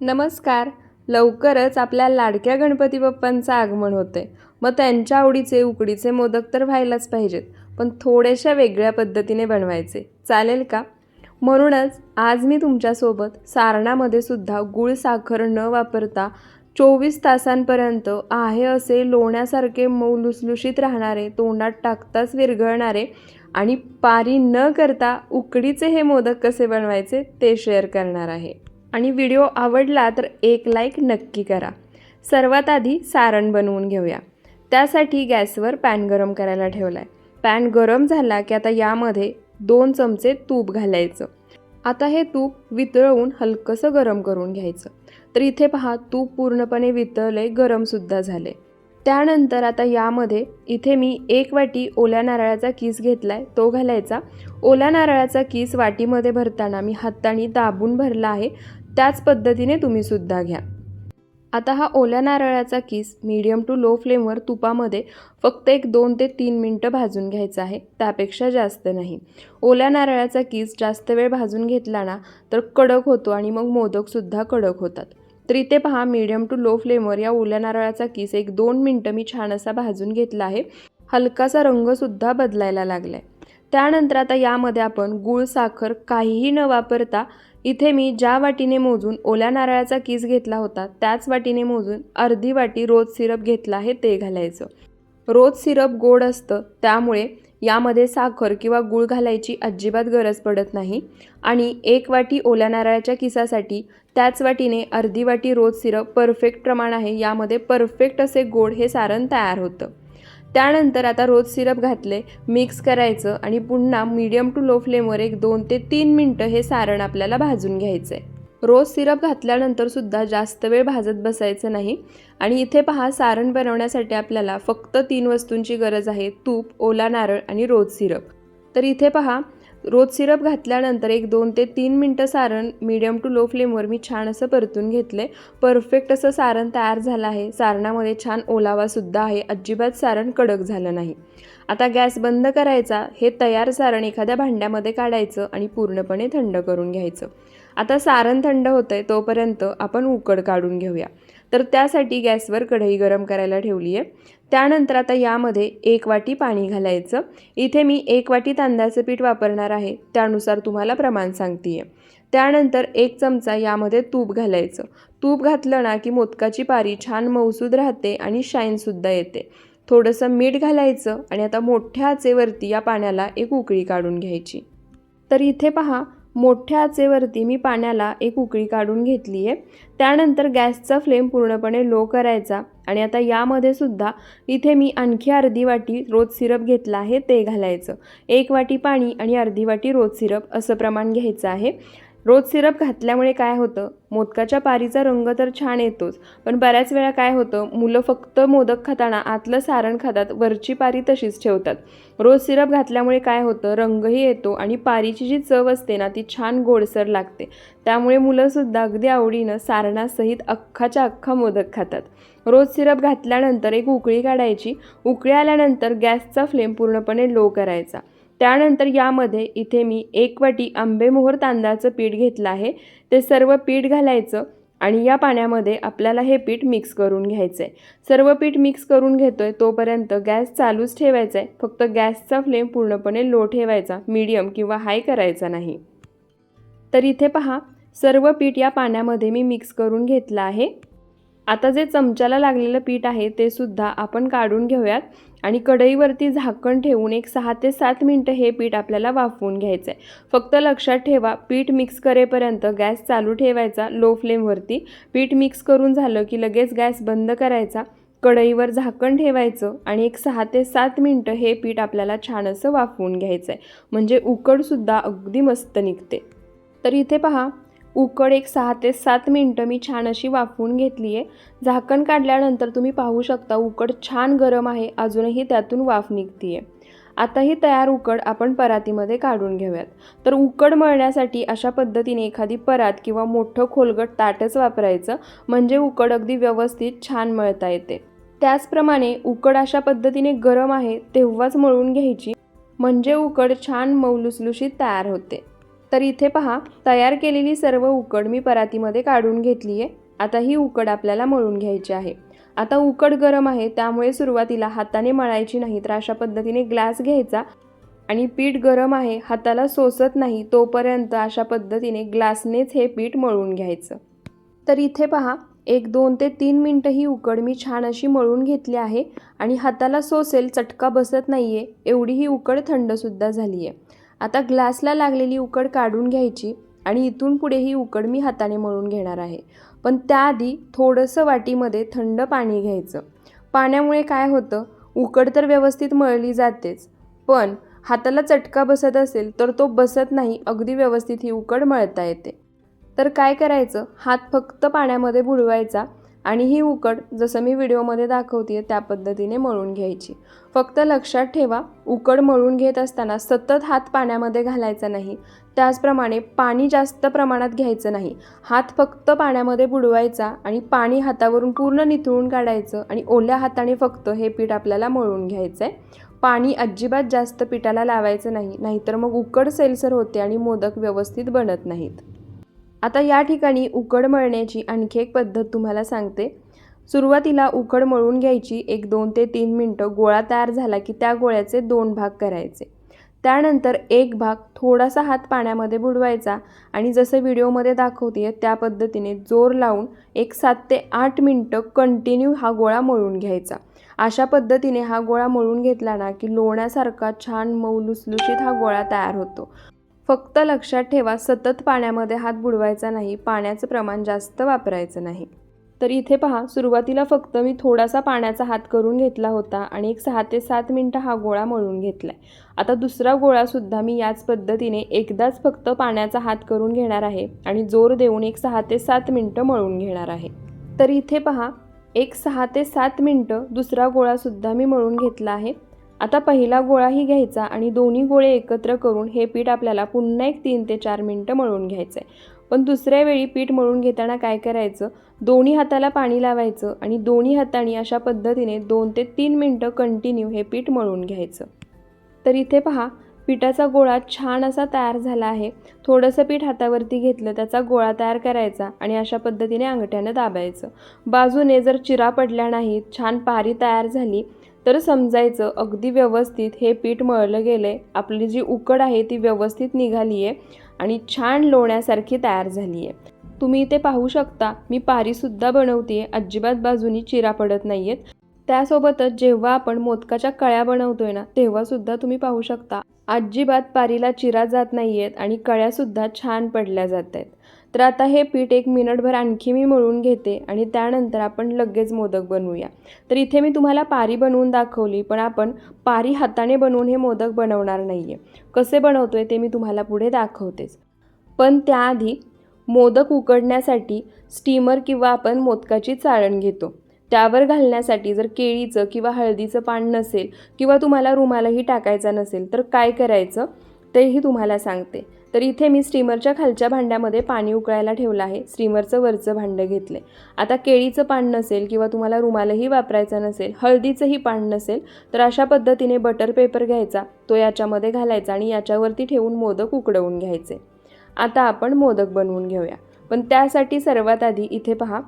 नमस्कार. लवकरच आपल्या लाडक्या गणपती बाप्पांचं आगमन होते मग त्यांच्या आवडीचे उकडीचे मोदक तर व्हायलाच पाहिजेत पण थोड्याशा वेगळ्या पद्धतीने बनवायचे. चालेल का? म्हणूनच आज मी तुमच्यासोबत सारणामध्ये सुद्धा गुळ साखर न वापरता चोवीस तासांपर्यंत आहे असे लोण्यासारखे मऊ लुसलुशीत राहणारे तोंडात टाकताच विरघळणारे आणि पारी न करता उकडीचे हे मोदक कसे बनवायचे ते शेअर करणार आहे. आणि व्हिडिओ आवडला तर एक लाईक नक्की करा. सर्वात आधी सारण बनवून घेऊया. त्यासाठी गॅसवर पॅन गरम करायला ठेवला आहे पॅन गरम झाला की आता यामध्ये दोन चमचे तूप घालायचं. आता हे तूप वितळवून हलकंसं गरम करून घ्यायचं. तर इथे पहा तूप पूर्णपणे वितळले गरमसुद्धा झाले. त्यानंतर आता यामध्ये इथे मी एक वाटी ओल्या नारळाचा किस घेतला आहे तो घालायचा. ओल्या नारळाचा किस वाटीमध्ये भरताना मी हाताने दाबून भरला आहे. त्याच पद्धतीने तुम्हीसुद्धा घ्या. आता हा ओल्या नारळाचा किस मीडियम टू लो फ्लेमवर तुपामध्ये फक्त एक दोन ते तीन मिनटं भाजून घ्यायचा आहे त्यापेक्षा जास्त नाही. ओल्या नारळाचा किस जास्त वेळ भाजून घेतला ना तर कडक होतो आणि मग मोदकसुद्धा कडक होतात. तर इथे पहा मीडियम टू लो फ्लेमवर या ओल्या नारळाचा किस एक दोन मिनटं मी छान असा भाजून घेतला आहे हलकासा रंगसुद्धा बदलायला लागला आहे त्यानंतर आता यामध्ये आपण गूळ साखर काहीही न वापरता इथे मी ज्या वाटीने मोजून ओल्या नारळाचा किस घेतला होता त्याच वाटीने मोजून अर्धी वाटी रोज सिरप घेतला आहे ते घालायचं. रोज सिरप गोड असतं त्यामुळे यामध्ये साखर किंवा गूळ घालायची अजिबात गरज पडत नाही. आणि एक वाटी ओल्या नारळाच्या किसासाठी त्याच वाटीने अर्धी वाटी रोज सिरप परफेक्ट प्रमाण आहे यामध्ये परफेक्ट असे गोड हे सारण तयार होतं. त्यानंतर आता रोज सिरप घातले मिक्स करायचं आणि पुन्हा मीडियम टू लो फ्लेमवर एक दोन ते तीन मिनटं हे सारण आपल्याला भाजून घ्यायचं आहे रोज सिरप घातल्यानंतर सुद्धा जास्त वेळ भाजत बसायचं नाही आणि इथे पहा सारण बनवण्यासाठी आपल्याला फक्त तीन वस्तूंची गरज आहे तूप ओला नारळ आणि रोज सिरप. तर इथे पहा रोज सिरप घातल्यानंतर एक दोन ते तीन मिनटं सारण मीडियम टू लो फ्लेमवर मी छान असं परतून घेतले. परफेक्ट असं सारण तयार झालं आहे. सारणामध्ये छान ओलावासुद्धा आहे. अजिबात सारण कडक झालं नाही. आता गॅस बंद करायचा. हे तयार सारण एखाद्या भांड्यामध्ये काढायचं आणि पूर्णपणे थंड करून घ्यायचं. आता सारण थंड होतं आहे तोपर्यंत आपण उकड काढून घेऊया. तर त्यासाठी गॅसवर कढई गरम करायला ठेवली आहे. त्यानंतर आता यामध्ये एक वाटी पाणी घालायचं. इथे मी एक वाटी तांदळाचं पीठ वापरणार आहे. त्यानुसार तुम्हाला प्रमाण सांगते आहे त्यानंतर एक चमचा यामध्ये तूप घालायचं. तूप घातलं ना की मोदकाची पारी छान मऊसूद राहते आणि शाईनसुद्धा येते. थोडंसं मीठ घालायचं आणि आता मोठ्या आचेवरती या पाण्याला एक उकळी काढून घ्यायची. तर इथे पहा मोठ्या आचेवरती मी पाण्याला एक उकळी काढून घेतली आहे. त्यानंतर गॅसचा फ्लेम पूर्णपणे लो करायचा आणि आता यामध्ये सुद्धा इथे मी आणखी अर्धी वाटी रोज सिरप घेतला आहे ते घालायचं. एक वाटी पाणी आणि अर्धी वाटी रोज सिरप असं प्रमाण घ्यायचं आहे. रोज सिरप घातल्यामुळे काय होतं? मोदकाच्या पारीचा रंग तर छान येतोच पण बऱ्याच वेळा काय होतं? मुलं फक्त मोदक खाताना आतलं सारण खातात वरची पारी तशीच ठेवतात. रोज सिरप घातल्यामुळे काय होतं? रंगही येतो आणि पारीची जी चव असते ना ती छान गोडसर लागते. त्यामुळे मुलंसुद्धा अगदी आवडीनं सारणासहित अख्खाच्या अख्खा मोदक खातात. रोज सिरप घातल्यानंतर एक उकळी काढायची उकळी आल्यानंतर गॅसचा फ्लेम पूर्णपणे लो करायचा. त्यानंतर यामध्ये इथे मी एक वाटी आंबेमोहर तांदळाचं पीठ घेतलं आहे. ते सर्व पीठ घालायचं आणि या पाण्यामध्ये आपल्याला हे पीठ मिक्स करून घ्यायचं आहे सर्व पीठ मिक्स करून घेतो आहे तोपर्यंत गॅस चालूच ठेवायचा आहे फक्त गॅसचा फ्लेम पूर्णपणे लो ठेवायचा मीडियम किंवा हाय करायचा नाही. तर इथे पहा सर्व पीठ या पाण्यामध्ये मी मिक्स करून घेतलं आहे. आता जे चमच्याला लागलेलं पीठ आहे ते सुद्धा आपण काढून घेऊयात. आणि कढईवरती झाकण ठेवून एक सहा ते सात मिनटं हे पीठ आपल्याला वाफवून घ्यायचं आहे फक्त लक्षात ठेवा पीठ मिक्स करेपर्यंत गॅस चालू ठेवायचा लो फ्लेमवरती. पीठ मिक्स करून झालं की लगेच गॅस बंद करायचा. कढईवर झाकण ठेवायचं आणि एक सहा ते सात मिनटं हे पीठ आपल्याला छान असं वाफवून घ्यायचं आहे म्हणजे उकडसुद्धा अगदी मस्त निघते. तर इथे पहा उकड एक सहा ते सात मिनटं मी छान अशी वाफवून घेतली आहे. झाकण काढल्यानंतर तुम्ही पाहू शकता उकड छान गरम आहे अजूनही त्यातून वाफ निघते आहे. आता ही तयार उकड आपण परातीमध्ये काढून घेऊयात. तर उकड मळण्यासाठी अशा पद्धतीने एखादी परात किंवा मोठं खोलगट ताटच वापरायचं म्हणजे उकड अगदी व्यवस्थित छान मळता येते. त्याचप्रमाणे उकड अशा पद्धतीने गरम आहे तेव्हाच मळून घ्यायची म्हणजे उकड छान मौलुसलुशीत तयार होते. तर इथे पहा तयार केलेली सर्व उकड मी परातीमध्ये काढून घेतली आहे आता ही उकड आपल्याला मळून घ्यायची आहे. आता उकड गरम आहे त्यामुळे सुरुवातीला हाताने मळायची नाही तर अशा पद्धतीने ग्लास घ्यायचा. आणि पीठ गरम आहे हाताला सोसत नाही तोपर्यंत अशा पद्धतीने ग्लासनेच हे पीठ मळून घ्यायचं. तर इथे पहा एक दोन ते तीन मिनटं ही उकड मी छान अशी मळून घेतली आहे. आणि हाताला सोसेल चटका बसत नाही आहे एवढी ही उकड थंडसुद्धा झाली आहे आता ग्लासला लागलेली उकड काढून घ्यायची आणि इथून पुढे ही उकड मी हाताने मळून घेणार आहे. पण त्याआधी थोडंसं वाटीमध्ये थंड पाणी घ्यायचं. पाण्यामुळे काय होतं? उकड तर व्यवस्थित मळली जातेच. पण हाताला चटका बसत असेल तर तो बसत नाही अगदी व्यवस्थित ही उकड मळता येते. तर काय करायचं? हात फक्त पाण्यामध्ये बुडवायचा आणि ही उकड जसं मी व्हिडिओमध्ये दाखवते त्या पद्धतीने मळून घ्यायची. फक्त लक्षात ठेवा उकड मळून घेत असताना सतत हात पाण्यामध्ये घालायचा नाही. त्याचप्रमाणे पाणी जास्त प्रमाणात घ्यायचं नाही. हात फक्त पाण्यामध्ये बुडवायचा आणि पाणी हातावरून पूर्ण निथळून काढायचं आणि ओल्या हाताने फक्त हे पीठ आपल्याला मळून घ्यायचं आहे पाणी अजिबात जास्त पिठाला लावायचं नाही नाहीतर मग उकड सैलसर होते आणि मोदक व्यवस्थित बनत नाहीत. आता या ठिकाणी उकड मळण्याची आणखी एक पद्धत तुम्हाला सांगते. सुरुवातीला उकड मळून घ्यायची एक दोन ते तीन मिनटं गोळा तयार झाला की त्या गोळ्याचे दोन भाग करायचे. त्यानंतर एक भाग थोडासा हात पाण्यामध्ये बुडवायचा आणि जसं व्हिडिओमध्ये दाखवते त्या पद्धतीने जोर लावून एक सात ते आठ मिनटं कंटिन्यू हा गोळा मळून घ्यायचा. अशा पद्धतीने हा गोळा मळून घेतला ना की लोण्यासारखा छान मऊ लुसलुशीत हा गोळा तयार होतो. फक्त लक्षात ठेवा सतत पाण्यामध्ये हात बुडवायचा नाही पाण्याचं प्रमाण जास्त वापरायचं नाही. तर इथे पहा सुरुवातीला फक्त मी थोडासा पाण्याचा हात करून घेतला होता आणि एक सहा ते सात मिनटं हा गोळा मळून घेतला आहे आता दुसरा गोळासुद्धा मी याच पद्धतीने एकदाच फक्त पाण्याचा हात करून घेणार आहे आणि जोर देऊन एक सहा ते सात मिनटं मळून घेणार आहे. तर इथे पहा एक सहा ते सात मिनटं दुसरा गोळासुद्धा मी मळून घेतला आहे. आता पहिला गोळाही घ्यायचा आणि दोन्ही गोळे एकत्र करून हे पीठ आपल्याला पुन्हा एक तीन ते चार मिनटं मळून घ्यायचं आहे पण दुसऱ्या वेळी पीठ मळून घेताना काय करायचं? दोन्ही हाताला पाणी लावायचं आणि दोन्ही हाताने अशा पद्धतीने दोन ते तीन मिनटं कंटिन्यू हे पीठ मळून घ्यायचं. तर इथे पहा पिठाचा गोळा छान असा तयार झाला आहे. थोडंसं पीठ हातावरती घेतलं त्याचा गोळा तयार करायचा आणि अशा पद्धतीने अंगठ्यानं दाबायचं. बाजूने जर चिरा पडल्या नाहीत छान पारी तयार झाली तर समजायचं अगदी व्यवस्थित हे पीठ मळलं गेलं आहे आपली जी उकड आहे ती व्यवस्थित निघाली आहे आणि छान लोण्यासारखी तयार झाली आहे तुम्ही इथे पाहू शकता मी पारीसुद्धा बनवते अजिबात बाजूनी चिरा पडत नाही आहेत त्यासोबतच जेव्हा आपण मोदकाच्या कळ्या बनवतोय ना तेव्हासुद्धा तुम्ही पाहू शकता. अजिबात पारीला चिरा जात नाही आहेत आणि कळ्यासुद्धा छान पडल्या जात आहेत तर आता हे पीठ एक मिनटभर आणखी मी मळून घेते आणि त्यानंतर आपण लगेच मोदक बनवूया. तर इथे मी तुम्हाला पारी बनवून दाखवली पण आपण पारी हाताने बनवून हे मोदक बनवणार नाही आहे कसे बनवतो आहे ते मी तुम्हाला पुढे दाखवतेच. पण त्याआधी मोदक उकडण्यासाठी स्टीमर किंवा आपण मोदकाची चाळण घेतो. त्यावर घालण्यासाठी जर केळीचं किंवा हळदीचं पान नसेल किंवा तुम्हाला रुमालही टाकायचा नसेल तर काय करायचं? तेही तुम्हाला सांगते. तर इथे मी स्टीमरच्या खालच्या भांड्यामध्ये पाणी उकळायला ठेवलं आहे. स्टीमरचं वरचं भांडं घेतलं आता केळीचं पान नसेल किंवा तुम्हाला रुमालही वापरायचा नसेल हळदीचंही पान नसेल तर अशा पद्धतीने बटर पेपर घ्यायचा तो याच्यामध्ये घालायचा आणि याच्यावरती ठेवून मोदक उकडवून घ्यायचे. आता आपण मोदक बनवून घेऊया. पण त्यासाठी सर्वात आधी इथे पहा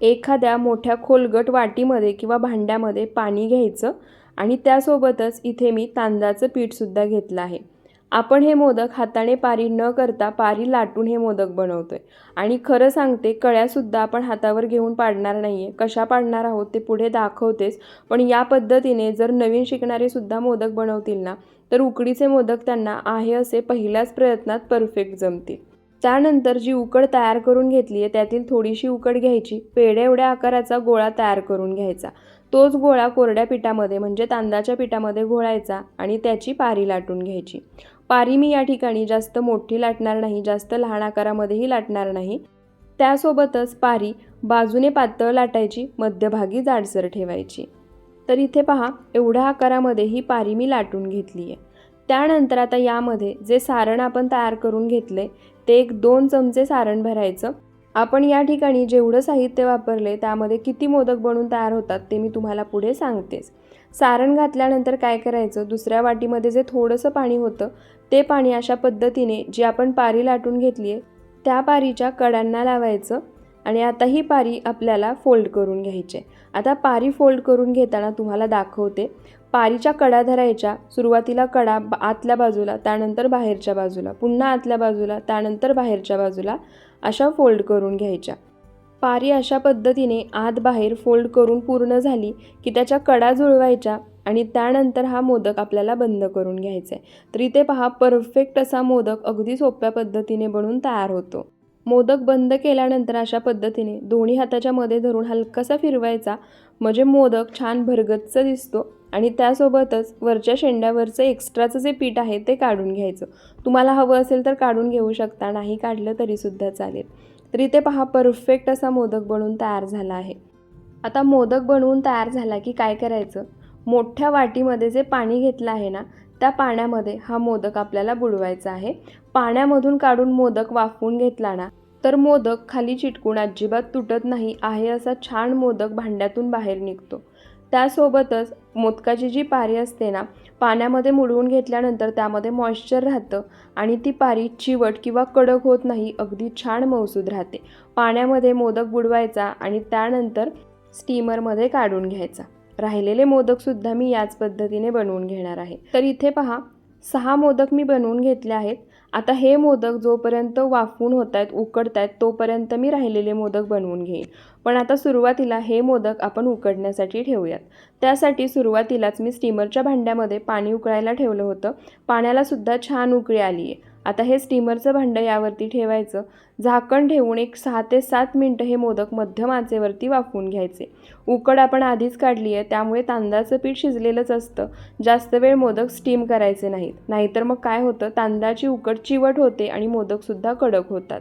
एखाद्या मोठ्या खोलगट वाटीमध्ये किंवा भांड्यामध्ये पाणी घ्यायचं आणि त्यासोबतच इथे मी तांदळाचं पीठसुद्धा घेतलं आहे. आपण हे मोदक हाताने पारी न करता पारी लाटून हे मोदक बनवतोय. आणि खरं सांगते कळ्यासुद्धा आपण हातावर घेऊन पाडणार नाही आहे कशा पाडणार आहोत ते पुढे दाखवतेच. पण या पद्धतीने जर नवीन शिकणारेसुद्धा मोदक बनवतील ना तर उकडीचे मोदक त्यांना आहे असे पहिल्याच प्रयत्नात परफेक्ट जमतील. त्यानंतर जी उकड तयार करून घेतली आहे त्यातील थोडीशी उकड घ्यायची. पेढ्या एवढ्या आकाराचा गोळा तयार करून घ्यायचा. तोच गोळा कोरड्या पिठामध्ये म्हणजे तांदळाच्या पिठामध्ये घोळायचा आणि त्याची पारी लाटून घ्यायची. पारी मी या ठिकाणी जास्त मोठी लाटणार नाही जास्त लहान आकारामध्येही लाटणार नाही. त्यासोबतच पारी बाजूने पातळ लाटायची मध्यभागी जाडसर ठेवायची. तर इथे पहा एवढ्या आकारामध्ये ही पारी मी लाटून घेतली आहे. त्यानंतर आता यामध्ये जे सारण आपण तयार करून घेतले ते एक दोन चमचे सारण भरायचं. आपण या ठिकाणी जेवढं साहित्य वापरले त्यामध्ये किती मोदक बनवून तयार होतात ते मी तुम्हाला पुढे सांगतेच. सारण घातल्यानंतर काय करायचं? दुसऱ्या वाटीमध्ये जे थोडंसं पाणी होतं ते पाणी अशा पद्धतीने जी आपण पारी लाटून घेतली आहे त्या पारीच्या कडांना लावायचं आणि आता ही पारी आपल्याला फोल्ड करून घ्यायची आहे. आता पारी फोल्ड करून घेताना तुम्हाला दाखवते पारीच्या कडा धरायच्या सुरुवातीला कडा आतल्या बाजूला त्यानंतर बाहेरच्या बाजूला पुन्हा आतल्या बाजूला त्यानंतर बाहेरच्या बाजूला अशा फोल्ड करून घ्यायच्या. पारी अशा पद्धतीने आत बाहेर फोल्ड करून पूर्ण झाली की त्याच्या कडा जुळवायच्या आणि त्यानंतर हा मोदक आपल्याला बंद करून घ्यायचा. आहे तर इथे पहा परफेक्ट असा मोदक अगदी सोप्या पद्धतीने बनून तयार होतो. मोदक बंद केल्यानंतर अशा पद्धतीने दोन्ही हाताच्या मध्ये धरून हलकासा फिरवायचा. म्हणजे मोदक छान भरगच्च दिसतो आणि त्यासोबतच वरच्या शेंड्यावरचं एक्स्ट्राचं जे पीठ आहे ते काढून घ्यायचं. तुम्हाला हवं असेल तर काढून घेऊ शकता नाही काढलं तरीसुद्धा चालेल. तर इथे पहा परफेक्ट असा मोदक बनवून तयार झाला आहे. आता मोदक बनवून तयार झाला की काय करायचं? मोठ्या वाटीमध्ये जे पाणी घेतलं आहे ना त्या पाण्यामध्ये हा मोदक आपल्याला बुडवायचा आहे. पाण्यामधून काढून मोदक वाफवून घेतला ना तर मोदक खाली चिटकून अजिबात तुटत नाही आहे असा छान मोदक भांड्यातून बाहेर निघतो. त्यासोबतच मोदकाची जी पारी असते ना पाण्यामध्ये मुडवून घेतल्यानंतर त्यामध्ये मॉइश्चर राहतं आणि ती पारी चिवट किंवा कडक होत नाही अगदी छान मौसूद राहते. पाण्यामध्ये मोदक बुडवायचा आणि त्यानंतर स्टीमरमध्ये काढून घ्यायचा. राहिलेले मोदकसुद्धा मी याच पद्धतीने बनवून घेणार आहे. तर इथे पहा सहा मोदक मी बनवून घेतले आहेत. आता हे मोदक जोपर्यंत वाफवून होत आहेत उकडत आहेत तोपर्यंत मी राहिलेले मोदक बनवून घेईन. पण आता सुरुवातीला हे मोदक आपण उकडण्यासाठी ठेवूयात. त्यासाठी सुरुवातीलाच मी स्टीमरच्या भांड्यामध्ये पाणी उकळायला ठेवलं होतं. पाण्यालासुद्धा छान उकळी आली आहे आता हे स्टीमरचं भांडं यावरती ठेवायचं. झाकण ठेवून एक सहा ते सात मिनटं हे मोदक मध्यम आचेवरती वाफवून घ्यायचे. उकड आपण आधीच काढली आहे त्यामुळे तांदळाचं पीठ शिजलेलंच असतं. जास्त वेळ मोदक स्टीम करायचे नाहीत. नाहीतर मग काय होतं? तांदळाची उकड चिवट होते आणि मोदकसुद्धा कडक होतात.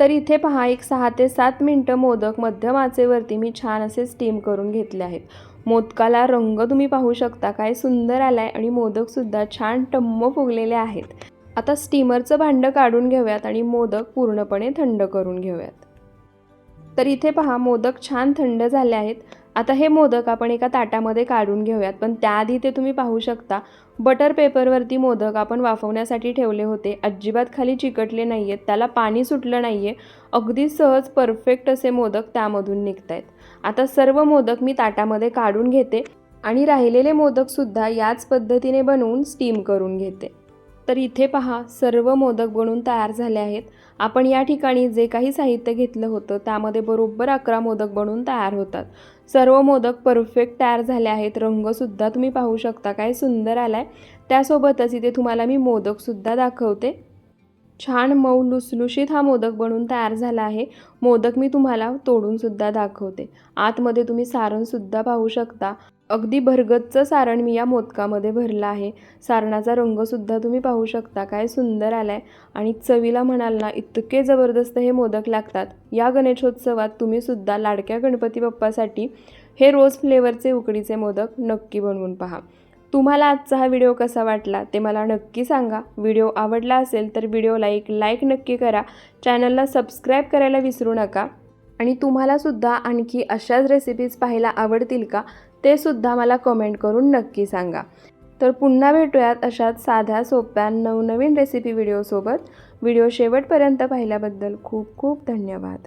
तर इथे पहा एक सहा ते सात मिनटं मोदक मध्यम आचेवरती मी छान असे स्टीम करून घेतले आहेत. मोदकाला रंग तुम्ही पाहू शकता काय सुंदर आला आहे आणि मोदकसुद्धा छान टम्म फुगलेले आहेत. आता स्टीमरचं भांडं काढून घेऊयात आणि मोदक पूर्णपणे थंड करून घेऊयात. तर इथे पहा मोदक छान थंड झाले आहेत. आता हे मोदक आपण एका ताटामध्ये काढून घेऊयात. पण त्याआधी ते तुम्ही पाहू शकता बटर पेपरवरती मोदक आपण वाफवण्यासाठी ठेवले होते. अजिबात खाली चिकटले नाही आहेत त्याला पाणी सुटलं नाही आहे अगदी सहज परफेक्ट असे मोदक त्यामधून निघत आहेत आता सर्व मोदक मी ताटामध्ये काढून घेते आणि राहिलेले मोदकसुद्धा याच पद्धतीने बनवून स्टीम करून घेते. तर इथे पहा सर्व मोदक बनवून तयार झाले आहेत. आपण या ठिकाणी जे काही साहित्य घेतलं होतं त्यामध्ये बरोबर अकरा मोदक बनून तयार होतात. सर्व मोदक परफेक्ट तयार झाले आहेत. रंगसुद्धा तुम्ही पाहू शकता काय सुंदर आला आहे त्यासोबतच इथे तुम्हाला मी मोदकसुद्धा दाखवते. छान मऊ लुसलुशीत हा मोदक बनून तयार झाला आहे. मोदक मी तुम्हाला तोडूनसुद्धा दाखवते. आतमध्ये तुम्ही सारणसुद्धा पाहू शकता. अगदी भरगच्च सारण मी या मोदकामध्ये भरलं आहे. सारणाचा रंगसुद्धा तुम्ही पाहू शकता. काय सुंदर आला आहे आणि चवीला म्हणाल ना इतके जबरदस्त हे मोदक लागतात. या गणेशोत्सवात तुम्हीसुद्धा लाडक्या गणपती बाप्पासाठी हे रोज फ्लेवरचे उकडीचे मोदक नक्की बनवून पहा. तुम्हाला आजचा हा व्हिडिओ कसा वाटला ते मला नक्की सांगा. व्हिडिओ आवडला असेल तर व्हिडिओला एक लाईक नक्की करा. चॅनलला सबस्क्राईब करायला विसरू नका. आणि तुम्हालासुद्धा आणखी अशाच रेसिपीज पाहायला आवडतील का? ते सुद्धा मला कमेंट करून नक्की सांगा. तर पुन्हा भेटूयात अशाच साध्या सोप्या नवनवीन रेसिपी व्हिडिओसोबत व्हिडिओ शेवटपर्यंत पाहिल्याबद्दल खूप खूप धन्यवाद.